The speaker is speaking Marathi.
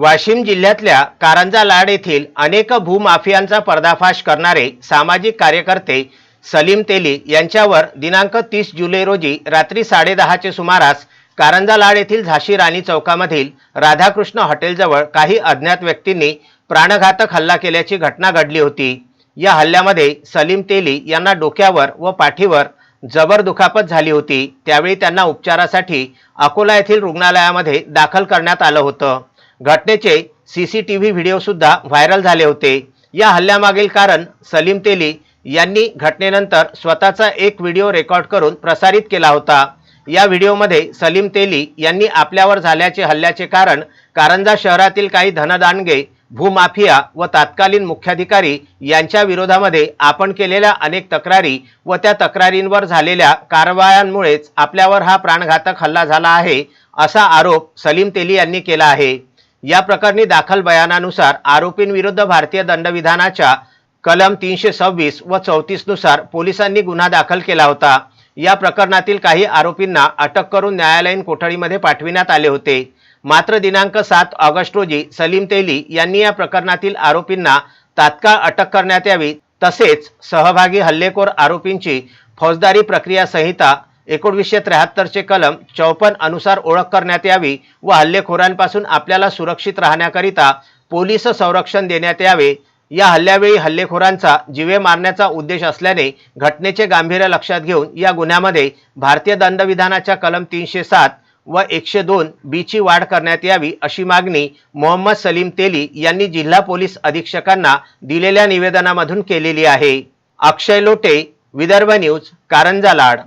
वाशिम जिल्ह्यातल्या कारंजा लाड येथील अनेक भूमाफियांचा पर्दाफाश करणारे सामाजिक कार्यकर्ते सलीम तेली यांच्यावर दिनांक तीस जुलै रोजी रात्री साडेदहाचे सुमारास कारंजा लाड येथील झाशी राणी चौकामधील राधाकृष्ण हॉटेलजवळ काही अज्ञात व्यक्तींनी प्राणघातक हल्ला केल्याची घटना घडली होती. या हल्ल्यामध्ये सलीम तेली यांना डोक्यावर व पाठीवर जबर दुखापत झाली होती. त्यावेळी त्यांना उपचारासाठी अकोला येथील रुग्णालयामध्ये दाखल करण्यात आलं होतं. घटनेचे सी सी टी व्ही व्हिडिओसुद्धा व्हायरल झाले होते. या हल्ल्यामागील कारण सलीम तेली यांनी घटनेनंतर स्वतःचा एक व्हिडिओ रेकॉर्ड करून प्रसारित केला होता. या व्हिडिओमध्ये सलीम तेली यांनी आपल्यावर झाल्याचे हल्ल्याचे कारण कारंजा शहरातील काही धनदानगे भूमाफिया व तात्कालीन मुख्याधिकारी यांच्या विरोधामध्ये आपण केलेल्या अनेक तक्रारी व त्या तक्रारींवर झालेल्या कारवायांमुळेच आपल्यावर हा प्राणघातक हल्ला झाला आहे असा आरोप सलीम तेली यांनी केला आहे. या प्रकरणी दाखल बयानानुसार आरोपींविरुद्ध भारतीय दंडविधानाच्या कलम तीनशे सव्वीस व चौतीसनुसार पोलिसांनी गुन्हा दाखल केला होता. या प्रकरणातील काही आरोपींना अटक करून न्यायालयीन कोठडीमध्ये पाठविण्यात आले होते. मात्र दिनांक सात ऑगस्ट रोजी सलीम तेली यांनी या प्रकरणातील आरोपींना तात्काळ अटक करण्यात यावी तसेच सहभागी हल्लेखोर आरोपींची फौजदारी प्रक्रिया संहिता एकोणवीसशे त्र्याहत्तरचे कलम चौपन्न अनुसार ओळख करण्यात यावी व हल्लेखोरांपासून आपल्याला सुरक्षित राहण्याकरिता पोलीस संरक्षण देण्यात यावे. या हल्ल्यावेळी हल्लेखोरांचा जिवे मारण्याचा उद्देश असल्याने घटनेचे गांभीर्य लक्षात घेऊन या गुन्ह्यामध्ये भारतीय दंडविधानाच्या कलम तीनशे सात व एकशे दोन बीची वाढ करण्यात यावी अशी मागणी मोहम्मद सलीम तेली यांनी जिल्हा पोलीस अधीक्षकांना दिलेल्या निवेदनामधून केलेली आहे. अक्षय लोटे विदर्भ न्यूज कारंजा लाड.